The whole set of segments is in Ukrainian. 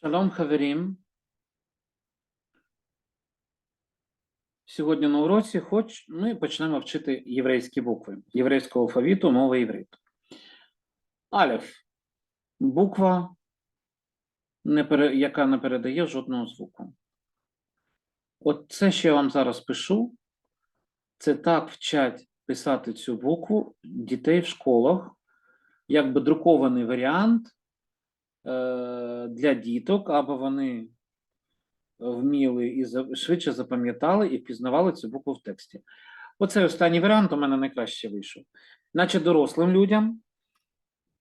Шалом хаверім. Сьогодні на уроці хоч ми почнемо вчити єврейські букви єврейського алфавіту, мови іврит. Алеф буква, яка не передає жодного звуку. От це, що я вам зараз пишу, це так вчать писати цю букву дітей в школах, якби друкований варіант для діток, аби вони вміли і швидше запам'ятали і впізнавали цю букву в тексті. Оцей останній варіант у мене найкраще вийшов. Наче дорослим людям,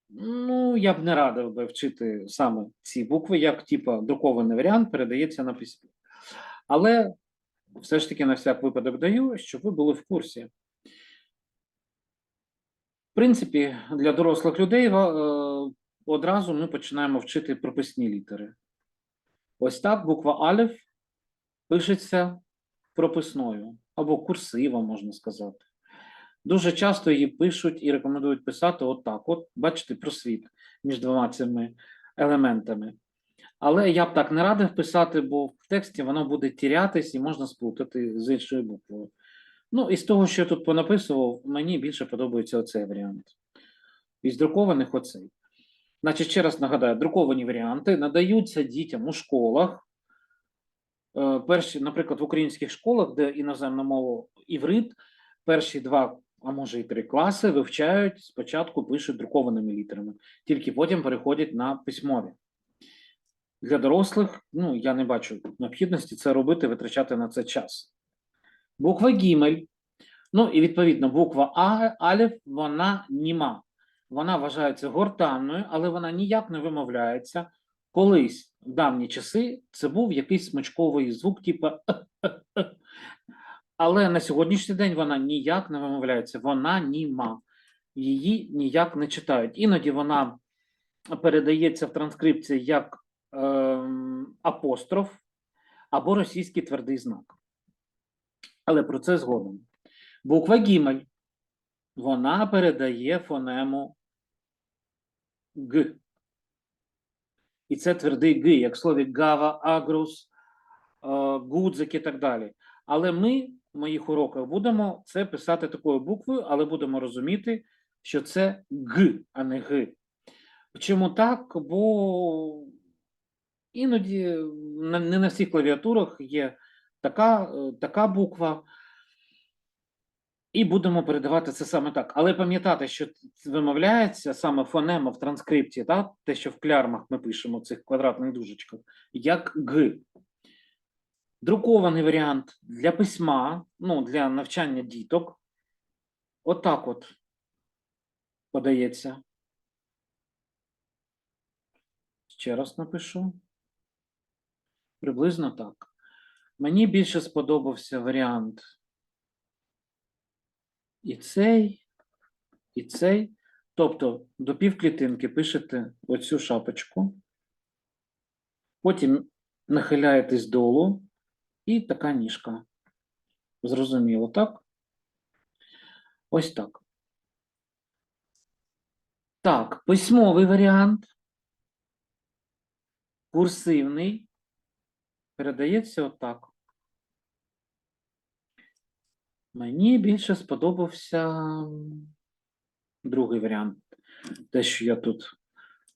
ну, я б не радив би вчити саме ці букви, як типа друкований варіант передається на письмо. Але все ж таки на всяк випадок даю, щоб ви були в курсі. В принципі, для дорослих людей е, одразу ми починаємо вчити прописні літери. Ось так буква Алеф пишеться прописною або курсивом, можна сказати. Дуже часто її пишуть і рекомендують писати отак. От, бачите, просвіт між двома цими елементами. Але я б так не радив писати, бо в тексті воно буде тірятись і можна сплутати з іншою буквою. Ну, і з того, що я тут понаписував, мені більше подобається оцей варіант. Із друкованих оцей. Значить, ще раз нагадаю, друковані варіанти надаються дітям у школах. Е, Перші, наприклад, в українських школах, де іноземна мова іврит, перші два, а може і три класи вивчають, спочатку пишуть друкованими літерами, тільки потім переходять на письмові. Для дорослих, ну, я не бачу необхідності це робити, витрачати на це час. Буква Гімель. Ну і відповідно, буква А, Алеф, вона німа. Вона вважається гортанною, але вона ніяк не вимовляється. Колись в давні часи це був якийсь смичковий звук, типу але на сьогоднішній день вона ніяк не вимовляється, вона німа. Її ніяк не читають. Іноді вона передається в транскрипції як ем, апостроф або російський твердий знак. Але про це згодом. Буква Гімель вона передає фонему Г. І це твердий Г, як в слові гава, агрус, е, гудзик і так далі. Але ми в моїх уроках будемо це писати такою буквою, але будемо розуміти, що це Г, а не Г. Чому так? Бо іноді не на всіх клавіатурах є така, е, така буква. І будемо передавати це саме так. Але пам'ятати, що вимовляється саме фонема в транскрипті, та, те, що в клярмах ми пишемо в цих квадратних дужечках, як Г. Друкований варіант для письма, ну, для навчання діток. Отак от подається. Ще раз напишу. Приблизно так. Мені більше сподобався варіант і цей, і цей. Тобто до півклітинки пишете оцю шапочку, потім нахиляєтесь долу, і така ніжка. Зрозуміло, так? Ось так. Так, письмовий варіант. Курсивний. Передається отак. Мені більше сподобався другий варіант. Те, що я тут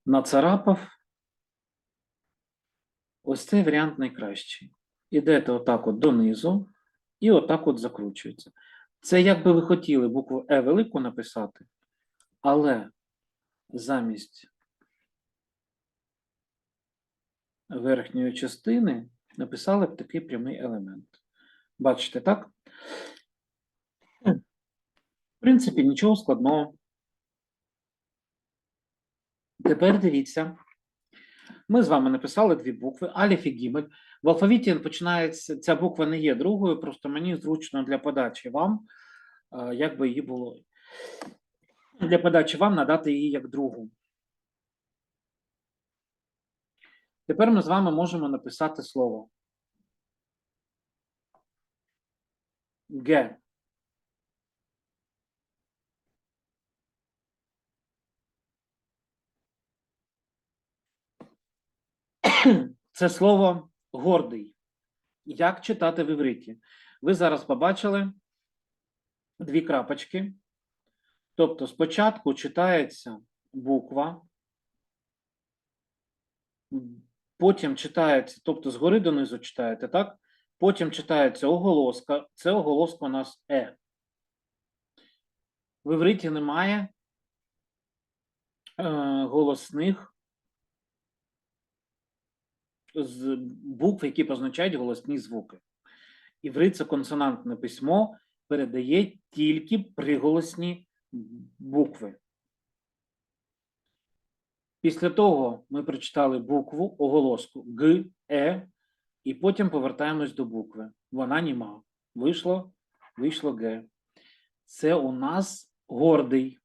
нацарапав. Ось цей варіант найкращий. Ідете отак от донизу і отак от закручується. Це як би ви хотіли букву Е велику написати, але замість верхньої частини написали б такий прямий елемент. Бачите, так? В принципі, нічого складного. Тепер дивіться. Ми з вами написали дві букви Аліф і Гімель. В алфавіті починається, ця буква не є другою, просто мені зручно для подачі вам, е, як би її було. Для подачі вам надати її як другу. Тепер ми з вами можемо написати слово. Г. Це слово гордий. Як читати в івриті? Ви зараз побачили дві крапочки. Тобто спочатку читається буква, потім читається, тобто згори донизу читаєте, так? Потім читається оголоска. Це оголоска у нас Е. В івриті немає е, голосних з букв, які позначають голосні звуки. Іврит це консонантне письмо, передає тільки приголосні букви. Після того ми прочитали букву, оголоску Г, Е, і потім повертаємось до букви. Вона німа. Вийшло, вийшло Г. Це у нас гордий.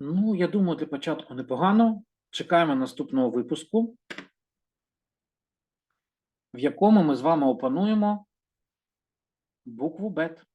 Ну, я думаю, для початку непогано. Чекаємо наступного випуску, в якому ми з вами опануємо букву БЕТ.